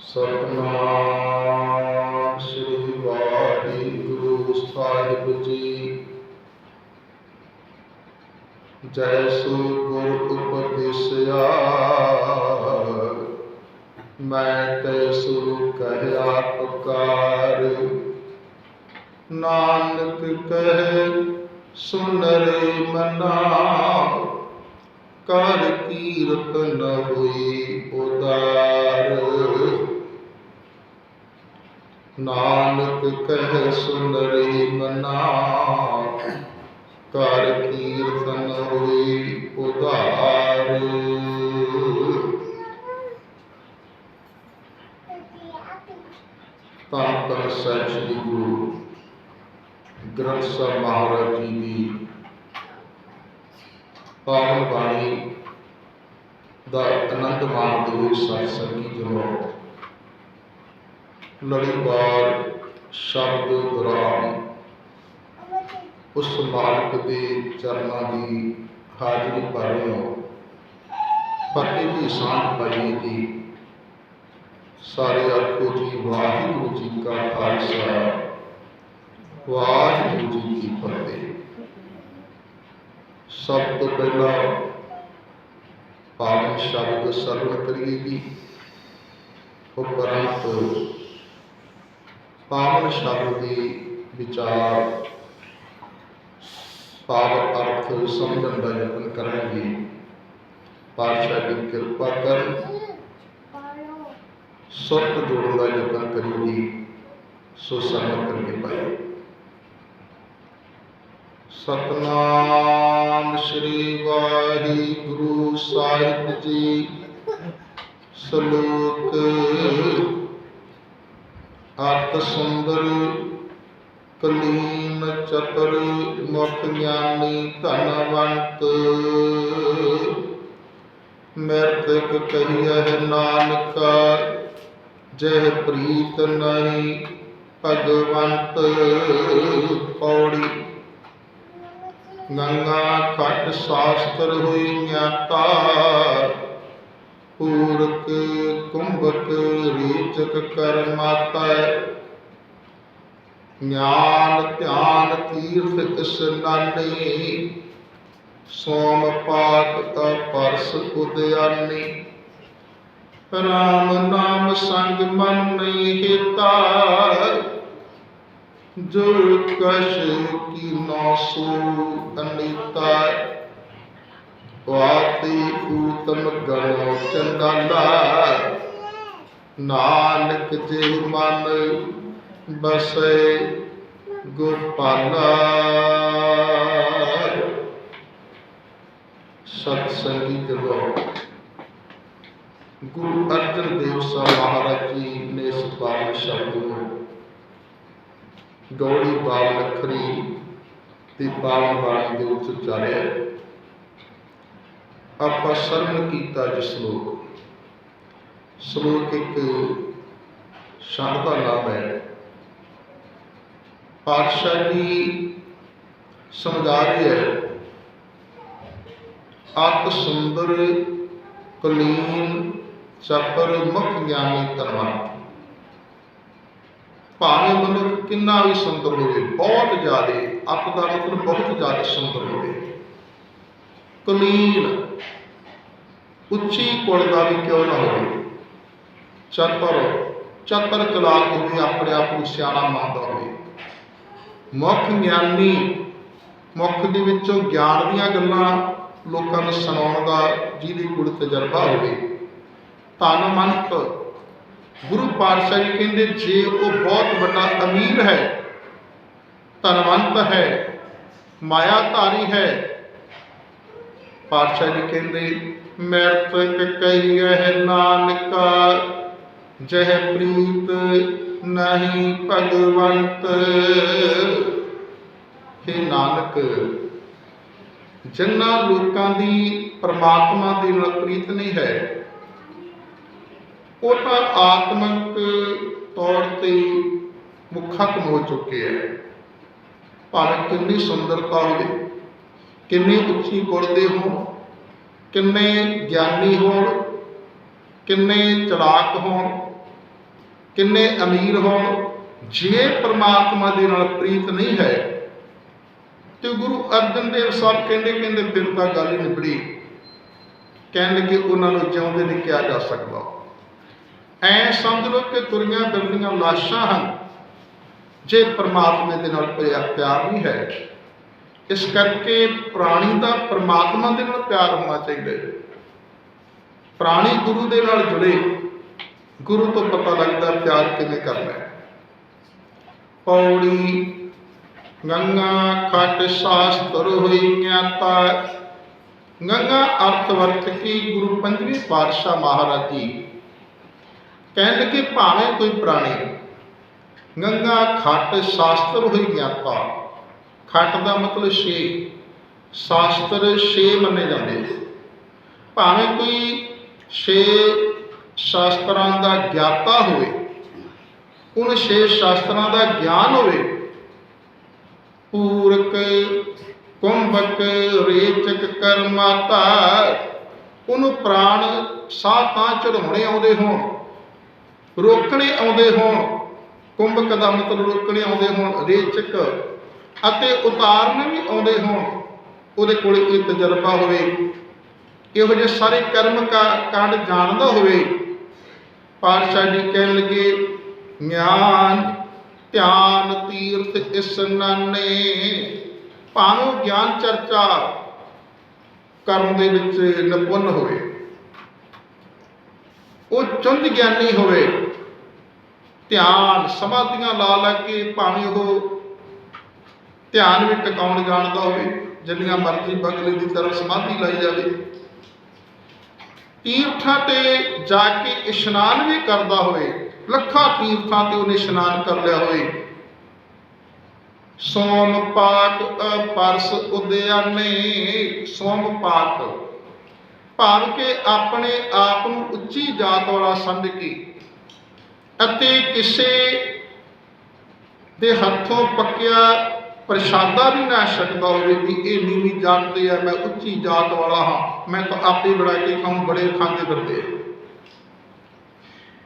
ਸਤਨਾਮ ਸ੍ਰੀ ਵਾਹਿਗੁਰੂ ਸਾਹਿਬ ਜੀ। ਜੈਸੋ ਗੁਰ ਉਪਦੇਸਿਆ, ਮੈਂ ਤੈਸੋ ਕਹਿਆ ਪੁਕਾਰ। ਨਾਨਕ ਕਹਿ ਸੁਨ ਮਨਾ, ਕਰ ਕੀਰਤਨ ਹੋਈ ਉਦਾਰ। ਨਾਨਕ ਕਹਿ ਸੁਨਰੇ ਮਨਾ ਕਰ ਕੀਰਤਨ ਹੋਈ ਉਦਾਰ ਤਾਂ ਤਨ ਸਹਿਜ ਸ੍ਰੀ ਗੁਰੂ ਗ੍ਰੰਥ ਸਾਹਿਬ ਮਹਾਰਾਜ ਜੀ ਦੀ ਪਾਵਨ ਬਾਣੀ ਦਾ ਆਨੰਦ ਮਾਣਦੇ ਹੋਏ ਸਤ ਸੰਗੀ ਜਨੋ ਲੜੀਵਾਰ ਸ਼ਬਦ ਦੌਰਾਨ ਉਸ ਮਾਲਕ ਦੇ ਚਰਨਾਂ ਦੀ ਹਾਜ਼ਰੀ ਭਰ ਰਹੇ ਹੋ ਫਤਿਹ ਦੀ ਸਾਂਝ ਪਾਈਏ ਜੀ। ਸਾਰੇ ਆਖੋ ਜੀ, ਵਾਹਿਗੁਰੂ ਜੀ ਕਾ ਖਾਲਸਾ, ਵਾਹਿਗੁਰੂ ਜੀ ਕੀ ਫਤਿਹ। ਸਭ ਤੋਂ ਪਹਿਲਾਂ ਪਾਵਨ ਸ਼ਬਦ ਸਰਵਣ ਕਰੀਏ ਜੀ। ਉਪਰੰਤ ਪਾਵਨ ਸ਼ਬਦ ਦੀ ਵਿਚਾਰ ਪਾਵਨ ਅਰਥ ਸਮਝਣ ਦਾ ਯਤਨ ਕਰਾਂਗੇ। ਪਾਤਸ਼ਾਹ ਦੀ ਕਿਰਪਾ ਕਰ ਸੁਰਤ ਜੋੜਨ ਦਾ ਯਤਨ ਕਰੀਏ। ਸੋ ਸਮਝ ਕਰਕੇ ਪਾਏ ਸਤਨਾਮ ਸ੍ਰੀ ਵਾਹਿਗੁਰੂ ਸਾਹਿਬ ਜੀ। ਸ਼ਲੋਕ ਅਰਥ ਸੁੰਦਰ, ਕਲੀਨ, ਚਤੁਰ, ਮੁਖ ਗਿਆਨੀ, ਧਨਵੰਤ। ਮਰਤਕ ਕਹੀਐ, ਨਾਨਕਾ, ਜਹ ਪ੍ਰੀਤ ਨਹੀਂ ਭਗਵੰਤ। ਪੌੜੀ। ਨੰਗਾ ਘਟ ਸ਼ਾਸਤਰ ਹੋਈ ਗਿਆਤਾ ਪੂਰਕ ਕੁੰਭਕ, ਰੀਚਕ ਕਰਮਾਤਾ ਗਿਆਨ ਧਿਆਨ, ਤੀਰਥ ਇਸਨਾਨੀ ਸੋਮ ਪਾਕ ਪਰਸ ਉਦਿਆਨੀ ਰਾਮ ਨਾਮ ਸੰਗ ਮਨ ਨਹੀਂ ਹਿਤਾ ਜੋ ਕਸ਼ ਕੀ ਨਾਸੂ ਅਨੀਤਾ। ਵਾਤੀ ਊਤਮ ਗਣੋ ਚੰਦਾਲਾ ਨਾਨਕ ਜੇ ਮਨ ਬਸੈ ਗੋਪਾਲਾ। ਸਤ ਸੰਗੀ ਜਗੋ। ਗੁਰੂ ਅਰਜਨ ਦੇਵ ਸਾਹਿਬ ਮਹਾਰਾਜ ਜੀ ਨੇ ਇਸ ਸ਼ਬਦ ਨੂੰ ਗੌੜੀ ਬਾਲ ਲੱਖਰੀ ਤੇ ਪਾਵਨ ਬਾਣੀ ਦੇ ਉੱਚ ਉਚਾਰਿਆ ਆਪਾਂ ਸਰਵਣ ਕੀਤਾ ਜਿਸ ਸ਼ਲੋਕ ਸ਼ਲੋਕ ਇੱਕ ਸ਼ਬਦ ਦਾ ਨਾਮ ਹੈ। ਪਾਤਸ਼ਾਹ ਜੀ ਸਮਝਾ ਰਹੇ ਹੈ, ਅਤ ਸੁੰਦਰ ਕਲੀਨ ਚਪਰ ਮੁਖ ਗਿਆਨੀ ਧਨਵੰਤ ਭਾਵੇਂ ਮਨੁੱਖ ਕਿੰਨਾ ਵੀ ਸੁੰਦਰ ਹੋਵੇ, ਬਹੁਤ ਜ਼ਿਆਦਾ, ਅਤ ਦਾ ਮਤਲਬ ਬਹੁਤ ਜ਼ਿਆਦਾ ਸੁੰਦਰ ਹੋਵੇ। ਕਲੀਨ। ਉੱਚੀ ਕੁਲ ਦਾ ਵੀ ਕਿਉਂ ਨਾ ਹੋਵੇ? ਚਤਰ ਚਤਰ ਚਲਾਕ ਹੋਵੇ ਆਪਣੇ ਆਪ ਨੂੰ ਸਿਆਣਾ ਮੰਨਦਾ ਹੋਵੇ। ਮੁੱਖ ਗਿਆਨੀ, ਮੁੱਖ ਦੇ ਵਿੱਚੋਂ ਗਿਆਨ ਦੀਆਂ ਗੱਲਾਂ ਲੋਕਾਂ ਨੂੰ ਸੁਣਾਉਣ ਦਾ ਜਿਹਦੀ ਕੋਲ ਤਜਰਬਾ ਹੋਵੇ। ਧਨਵੰਤ ਗੁਰੂ ਪਾਤਸ਼ਾਹ ਜੀ ਕਹਿੰਦੇ, ਜੇ ਉਹ ਬਹੁਤ ਵੱਡਾ ਅਮੀਰ ਹੈ, ਧਨਵੰਤ ਹੈ ਮਾਇਆ ਧਾਰੀ ਹੈ ਪਾਤਸ਼ਾਹ ਜੀ ਕਹਿੰਦੇ ਮਰਤਕ ਕਹੀਐ ਨਾਨਕਾ, ਜਹ ਪ੍ਰੀਤ ਨਹੀਂ ਭਗਵੰਤ। हे ਨਾਨਕ ਜਿਨ੍ਹਾਂ ਲੋਕਾਂ ਦੀ ਪ੍ਰਮਾਤਮਾ ਦੇ ਨਾਲ ਪ੍ਰੀਤ ਨਹੀਂ ਹੈ, ਉਹ ਤਾਂ ਆਤਮਿਕ ਤੌਰ ਤੇ ਮੁਖਤਮ ਹੋ ਚੁੱਕੇ ਹੈ। ਭਾਵੇਂ ਕਿੰਨੀ ਸੁੰਦਰਤਾ ਹੋਵੇ ਕਿੰਨੀ ਉੱਚੀ ਗੁਣ ਦੇ ਹੋਣ ਕਿੰਨੇ ਗਿਆਨੀ ਹੋਣ? ਕਿੰਨੇ ਚਲਾਕ ਹੋਣ? ਕਿੰਨੇ ਅਮੀਰ ਹੋਣ? ਜੇ ਪ੍ਰਮਾਤਮਾ ਦੇ ਨਾਲ ਪ੍ਰੀਤ ਨਹੀਂ ਹੈ, ਤੇ ਗੁਰੂ ਅਰਜਨ ਦੇਵ ਸਾਹਿਬ ਕਹਿੰਦੇ ਕਹਿੰਦੇ ਫਿਰ ਤਾਂ ਗੱਲ ਹੀ ਨਿਬੜੀ। ਕਹਿਣ ਲੱਗੇ ਉਹਨਾਂ ਨੂੰ ਜਿਉਂਦੇ ਨਹੀਂ ਕਿਹਾ ਜਾ ਸਕਦਾ। ਐ ਸਮਝ ਲਓ ਕਿ ਤੁਰੀਆਂ ਫਿਰਦੀਆਂ ਲਾਸ਼ਾਂ ਹਨ, ਜੇ ਪ੍ਰਮਾਤਮਾ ਦੇ ਨਾਲ ਪਿਆ- ਪਿਆਰ ਨਹੀਂ ਹੈ। ਇਸ ਕਰਕੇ ਪ੍ਰਾਣੀ ਦਾ ਪ੍ਰਮਾਤਮਾ ਦੇ ਨਾਲ ਪਿਆਰ ਹੋਣਾ ਚਾਹੀਦਾ ਹੈ। ਪ੍ਰਾਣੀ ਗੁਰੂ ਦੇ ਨਾਲ ਜੁੜੇ, ਗੁਰੂ ਤੋਂ ਪਤਾ ਲੱਗਦਾ ਪਿਆਰ ਕਿਵੇਂ ਕਰਨਾ ਹੈ। ਪੌੜੀ, ਗੰਗਾ, ਖਟ, ਸ਼ਾਸਤਰ ਹੋਈ ਗਿਆਤਾ ਗੰਗਾ ਅਰਥ ਵਰਤ ਕੀ ਗੁਰੂ ਪੰਜਵੇਂ ਪਾਤਸ਼ਾਹ ਮਹਾਰਾਜ ਜੀ ਕਹਿਣ ਲੱਗੇ, ਭਾਵੇਂ ਕੋਈ ਪ੍ਰਾਣੀ, ਗੰਗਾ, ਖਟ, ਸ਼ਾਸਤਰ ਹੋਈ ਗਿਆਤਾ ਖੱਟ ਦਾ ਮਤਲਬ ਛੇ, ਸ਼ਾਸਤਰ ਛੇ ਮੰਨੇ ਜਾਂਦੇ ਭਾਵੇਂ ਕੋਈ ਛੇ ਸ਼ਾਸਤਰਾਂ ਦਾ ਗਿਆਤਾ ਹੋਵੇ ਉਹਨੂੰ ਛੇ ਸ਼ਾਸਤਰਾਂ ਦਾ ਗਿਆਨ ਹੋਵੇ, ਪੂਰਕ, ਕੁੰਭਕ, ਰੇਚਕ ਕਰਮਾਤਾ ਉਹਨੂੰ ਪ੍ਰਾਣ ਸਾਹ ਤਾਂ ਚੜਾਉਣੇ ਆਉਂਦੇ ਹੋਣ, ਰੋਕਣੇ ਆਉਂਦੇ ਹੋਣ, ਕੁੰਭਕ ਦਾ ਮਤਲਬ ਰੋਕਣੇ ਆਉਂਦੇ ਹੋਣ, ਰੇਚਕ ਅਤੇ ਉਤਾਰਨੇ ਵੀ ਆਉਂਦੇ ਹੋਣ, ਉਹਦੇ ਕੋਲ ਇਹ ਤਜਰਬਾ ਹੋਵੇ, ਇਹੋ ਜਿਹੇ ਸਾਰੇ ਕਰਮ ਕਾ- ਕਾਂਡ ਜਾਣਦਾ ਹੋਵੇ, ਪਾਤਸ਼ਾਹ ਜੀ ਕਹਿਣ ਲੱਗੇ, ਗਿਆਨ, ਧਿਆਨ, ਤੀਰਥ ਇਸਨਾਨੇ ਭਾਵੇਂ ਗਿਆਨ ਚਰਚਾ ਕਰਨ ਦੇ ਵਿੱਚ ਨਿਪੁੰਨ ਹੋਵੇ, ਉਹ ਚੁੰਦ ਗਿਆਨੀ ਹੋਵੇ, ਧਿਆਨ ਸਮਾਧੀਆਂ ਲਾ ਲਾ ਕੇ ਭਾਵੇਂ ਉਹ ਧਿਆਨ ਵੀ ਟਿਕਾਉਣ ਜਾਣਦਾ ਹੋਵੇ, ਜਿੰਨੀਆਂ ਮਰਜ਼ੀ ਬਗਲੇ ਦੀ ਤਰ੍ਹਾਂ ਸਮਾਧੀ ਲਾਈ ਜਾਵੇ। ਤੀਰਥਾਂ ਤੇ ਜਾ ਕੇ ਇਸ਼ਨਾਨ ਵੀ ਕਰਦਾ ਹੋਵੇ, ਲੱਖਾਂ ਤੀਰਥਾਂ ਤੇ ਉਹਨੇ ਇਸ਼ਨਾਨ ਕਰ ਲਿਆ ਹੋਵੇ। ਸੋਮ ਪਾਕ ਪਰਸ ਉਦਿਆਨੇ ਸੋਮ ਪਾਕ। ਭਾਵ ਕਿ ਆਪਣੇ ਆਪ ਨੂੰ ਉੱਚੀ ਜਾਤ ਵਾਲਾ ਸਮਝ ਕੇ ਅਤੇ ਕਿਸੇ ਦੇ ਹੱਥੋਂ ਪੱਕਿਆ ਪ੍ਰਸ਼ਾਦਾ ਵੀ ਨਾ ਛਕਦਾ ਹੋਵੇ ਵੀ ਇਹ ਨੀਵੀਂ ਜਾਤ ਦੇ ਆ, ਮੈਂ ਉੱਚੀ ਜਾਤ ਵਾਲਾ ਹਾਂ। ਮੈਂ ਤਾਂ ਆਪੇ ਬਣਾ ਕੇ ਖਾਉਂ ਬੜੇ ਖਾਂਦੇ ਫਿਰਦੇ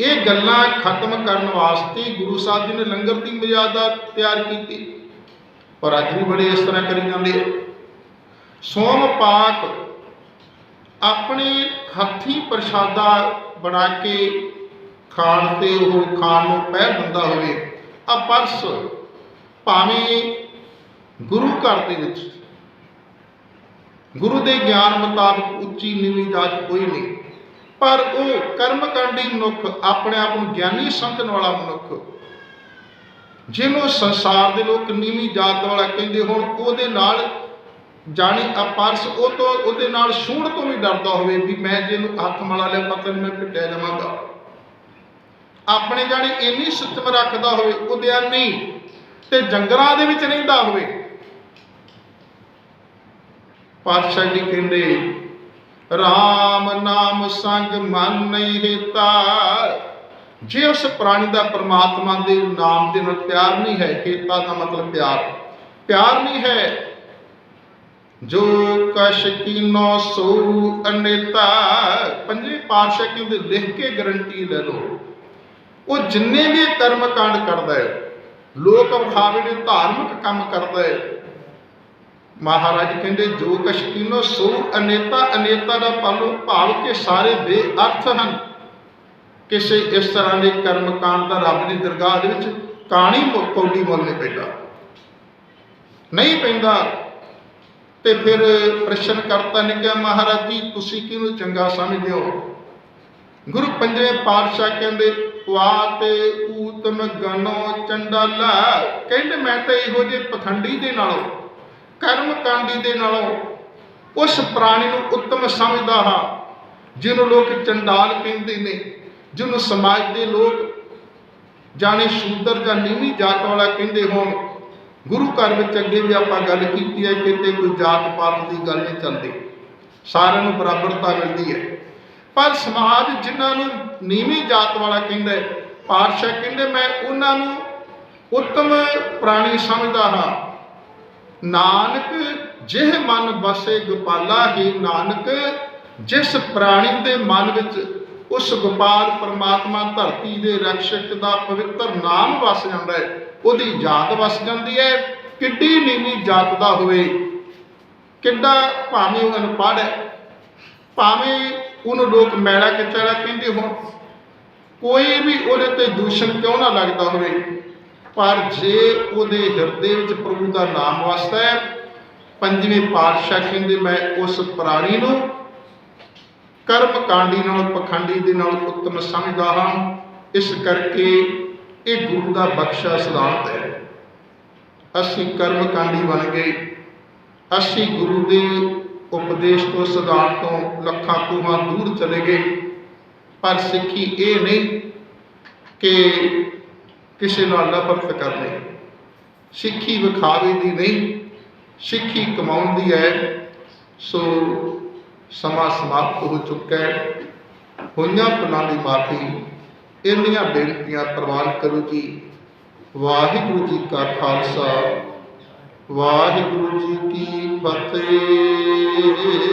ਇਹ ਗੱਲਾਂ ਖਤਮ ਕਰਨ ਵਾਸਤੇ ਗੁਰੂ ਸਾਹਿਬ ਜੀ ਨੇ ਲੰਗਰ ਦੀ ਮਰਿਆਦਾ ਤਿਆਰ ਕੀਤੀ। ਪਰ ਅੱਜ ਵੀ ਬੜੇ ਇਸ ਤਰ੍ਹਾਂ ਕਰੀ ਜਾਂਦੇ ਆ। ਸੋਮ ਪਾਕ ਆਪਣੇ ਹੱਥੀ ਪ੍ਰਸ਼ਾਦਾ ਬਣਾ ਕੇ ਖਾਣ ਤੇ ਉਹ ਖਾਣ ਨੂੰ ਪਹਿਲ ਦਿੰਦਾ ਹੋਵੇ। ਆ ਪਰਸ ਭਾਵੇਂ ਗੁਰੂ ਘਰ ਦੇ ਵਿੱਚ। ਗੁਰੂ ਦੇ ਗਿਆਨ ਮੁਤਾਬਕ ਉੱਚੀ ਨੀਵੀਂ ਜਾਤ ਕੋਈ ਨਹੀਂ। ਪਰ ਉਹ ਕਰਮਕਾਂਡੀ ਮਨੁੱਖ, ਆਪਣੇ ਆਪ ਨੂੰ ਗਿਆਨੀ ਸਮਝਣ ਵਾਲਾ ਮਨੁੱਖ। ਜਿਹਨੂੰ ਸੰਸਾਰ ਦੇ ਲੋਕ ਨੀਵੀਂ ਜਾਤ ਵਾਲਾ ਕਹਿੰਦੇ ਹੋਣ, ਉਹਦੇ ਨਾਲ ਜਾਣੀ ਅਪਰਸ, ਉਹ ਤੋਂ, ਉਹਦੇ ਨਾਲ ਛੂਣ ਤੋਂ ਵੀ ਡਰਦਾ ਹੋਵੇ ਵੀ ਮੈਂ ਜਿਹਨੂੰ ਹੱਥ ਮਲਾ ਲਿਆ, ਪਤਾ ਨਹੀਂ ਮੈਂ ਪਿੱਟਿਆ ਜਾਵਾਂਗਾ। ਆਪਣੇ ਜਾਣੇ ਇੰਨੀ ਸਿੱਤਮ ਰੱਖਦਾ ਹੋਵੇ, ਉਹਦਿਆ ਨਹੀਂ, ਤੇ ਜੰਗਲਾਂ ਦੇ ਵਿੱਚ ਰਹਿੰਦਾ ਹੋਵੇ ਪਾਤਸ਼ਾਹ ਜੀ ਕਹਿੰਦੇ RAM ਨਾਮ ਸੰਗ ਮਨ ਨਹੀਂ ਹਿਤਾ। ਜੇ ਉਸ ਪ੍ਰਾਣੀ ਦਾ ਪ੍ਰਮਾਤਮਾ ਦੇ ਨਾਮ ਦੇ ਨਾਲ ਪਿਆਰ ਨਹੀਂ ਹੈ, ਹਿਤਾ ਦਾ ਮਤਲਬ ਪਿਆਰ। ਪਿਆਰ ਨਹੀਂ ਹੈ। ਜੋ ਕਸ਼ ਕੀਨੋ ਸੋ ਅਨੇਤਾ। ਪੰਜਵੇਂ ਪਾਤਸ਼ਾਹ ਕਹਿੰਦੇ, ਲਿਖ ਕੇ ਗਰੰਟੀ ਲੈ ਲਓ। ਉਹ ਜਿੰਨੇ ਵੀ ਕਰਮ ਕਾਂਡ ਕਰਦਾ ਹੈ, ਲੋਕ ਵਿਖਾਵੇ ਦੇ ਧਾਰਮਿਕ ਕੰਮ ਕਰਦਾ ਹੈ ਮਹਾਰਾਜ ਕਹਿੰਦੇ, ਜੋ ਕਸ਼ ਕੀਨੋ ਸੋ ਅਨੇਤਾ ਅਨੇਤਾ ਦਾ ਪਾਲੋ ਭਾਵ ਕਿ ਸਾਰੇ ਬੇਅਰਥ ਹਨ। ਕਿਸੇ ਇਸ ਤਰ੍ਹਾਂ ਦੇ ਕਰਮ ਕਾਂਡ ਦਾ ਰੱਬ ਦੀ ਦਰਗਾਹ ਦੇ ਵਿੱਚ ਕਾਣੀ ਕੌਡੀ ਮੁੱਲ ਨਹੀਂ ਪੈਂਦਾ। ਨਹੀਂ ਪੈਂਦਾ। ਤੇ ਫਿਰ ਪ੍ਰਸ਼ਨ ਕਰਤਾ ਨੇ ਕਿਹਾ ਮਹਾਰਾਜ ਜੀ, ਤੁਸੀਂ ਕਿਹਨੂੰ ਚੰਗਾ ਸਮਝਦੇ ਹੋ? ਗੁਰੂ ਪੰਜਵੇਂ ਪਾਤਸ਼ਾਹ ਕਹਿੰਦੇ ਵਾਤ ਊਤਮ ਗਨੋ ਚੰਡਾਲਾ। ਕਹਿੰਦੇ, ਮੈਂ ਤਾਂ ਇਹੋ ਜਿਹੇ ਪਖੰਡੀ ਦੇ ਨਾਲੋਂ ਕਰਮ ਕਾਂਡੀ ਦੇ ਨਾਲੋਂ ਉਸ ਪ੍ਰਾਣੀ ਨੂੰ ਉੱਤਮ ਸਮਝਦਾ ਹਾਂ, ਜਿਹਨੂੰ ਲੋਕ ਚੰਡਾਲ ਕਹਿੰਦੇ ਨੇ, ਜਿਹਨੂੰ ਸਮਾਜ ਦੇ ਲੋਕ ਜਾਣੇ ਸ਼ੂਦਰ ਜਾਂ ਨੀਵੀਂ ਜਾਤ ਵਾਲਾ ਕਹਿੰਦੇ ਹੋਣ। ਗੁਰੂ ਘਰ ਵਿੱਚ ਅੱਗੇ ਵੀ ਆਪਾਂ ਗੱਲ ਕੀਤੀ ਹੈ, ਕਿਤੇ ਕੋਈ ਜਾਤ ਪਾਤ ਦੀ ਗੱਲ ਨਹੀਂ ਚੱਲਦੀ। ਸਾਰਿਆਂ ਨੂੰ ਬਰਾਬਰਤਾ ਮਿਲਦੀ ਹੈ। ਪਰ ਸਮਾਜ ਜਿਨ੍ਹਾਂ ਨੂੰ ਨੀਵੀਂ ਜਾਤ ਵਾਲਾ ਕਹਿੰਦਾ ਹੈ, ਪਾਤਸ਼ਾਹ ਕਹਿੰਦੇ, ਮੈਂ ਉਹਨਾਂ ਨੂੰ ਉੱਤਮ ਪ੍ਰਾਣੀ ਸਮਝਦਾ ਹਾਂ। ਨਾਨਕ, ਜਿਹ ਮਨ ਵਸੇ ਗੋਪਾਲਾ ਹੀ ਨਾਨਕ, ਜਿਸ ਪ੍ਰਾਣੀ ਦੇ ਮਨ ਵਿੱਚ ਉਸ ਗੋਪਾਲ ਪਰਮਾਤਮਾ ਧਰਤੀ ਦੇ ਰਕਸ਼ਕ ਦਾ ਪਵਿੱਤਰ ਨਾਮ ਵਸ ਜਾਂਦਾ ਹੈ, ਉਹਦੀ ਜਾਤ ਵਸ ਜਾਂਦੀ ਹੈ, ਕਿੱਡੀ ਨੀਵੀਂ ਜਾਤ ਦਾ ਹੋਵੇ। ਕਿੱਡਾ ਭਾਵੇਂ ਉਹ ਅਨਪੜ੍ਹ ਹੈ, ਭਾਵੇਂ ਉਹਨੂੰ ਲੋਕ ਮੈਲਾ ਕਿਚੜਾ ਕਹਿੰਦੇ ਹੋਣ, ਕੋਈ ਵੀ ਉਹਦੇ ਤੇ ਦੂਸ਼ਣ ਕਿਉਂ ਨਾ ਲੱਗਦਾ ਹੋਵੇ। ਪਰ ਜੇ ਉਹਦੇ ਹਿਰਦੇ ਵਿੱਚ ਪ੍ਰਭੂ ਦਾ ਨਾਮ ਵਸਦਾ ਹੈ, ਪੰਜਵੇਂ ਪਾਤਸ਼ਾਹ ਕਹਿੰਦੇ, ਮੈਂ ਉਸ ਪ੍ਰਾਣੀ ਨੂੰ ਕਰਮ ਕਾਂਡੀ ਨਾਲ, ਪਖੰਡੀ ਦੇ ਨਾਲ ਉੱਤਮ ਸਮਝਦਾ ਹਾਂ। ਇਸ ਕਰਕੇ ਇਹ ਗੁਰੂ ਦਾ ਬਖਸ਼ਾ ਸਿਧਾਂਤ ਹੈ। ਅਸੀਂ ਕਰਮ ਕਾਂਡੀ ਬਣ ਗਏ। ਅਸੀਂ ਗੁਰੂ ਦੇ ਉਪਦੇਸ਼ ਤੋਂ, ਸਿਧਾਂਤ ਤੋਂ ਲੱਖਾਂ ਕੋਹਾਂ ਦੂਰ ਚਲੇ ਗਏ। ਪਰ ਸਿੱਖੀ ਇਹ ਨਹੀਂ ਕਿ ਕਿਸੇ ਨਾਲ ਨਫ਼ਰਤ ਕਰਨੀ। ਸਿੱਖੀ ਵਿਖਾਵੇ ਦੀ ਨਹੀਂ, ਸਿੱਖੀ ਕਮਾਉਣ ਦੀ ਹੈ ਸੋ ਸਮਾਂ ਸਮਾਪਤ ਹੋ ਚੁੱਕਾ ਹੈ ਹੋਈਆਂ ਫਲਾਂ ਦੀ ਮਾਫੀ, ਇੰਨੀਆਂ ਬੇਨਤੀਆਂ ਪ੍ਰਵਾਨ ਕਰੋ ਜੀ। ਵਾਹਿਗੁਰੂ ਜੀ ਕਾ ਖਾਲਸਾ, ਵਾਹਿਗੁਰੂ ਜੀ ਕੀ ਫਤਿਹ।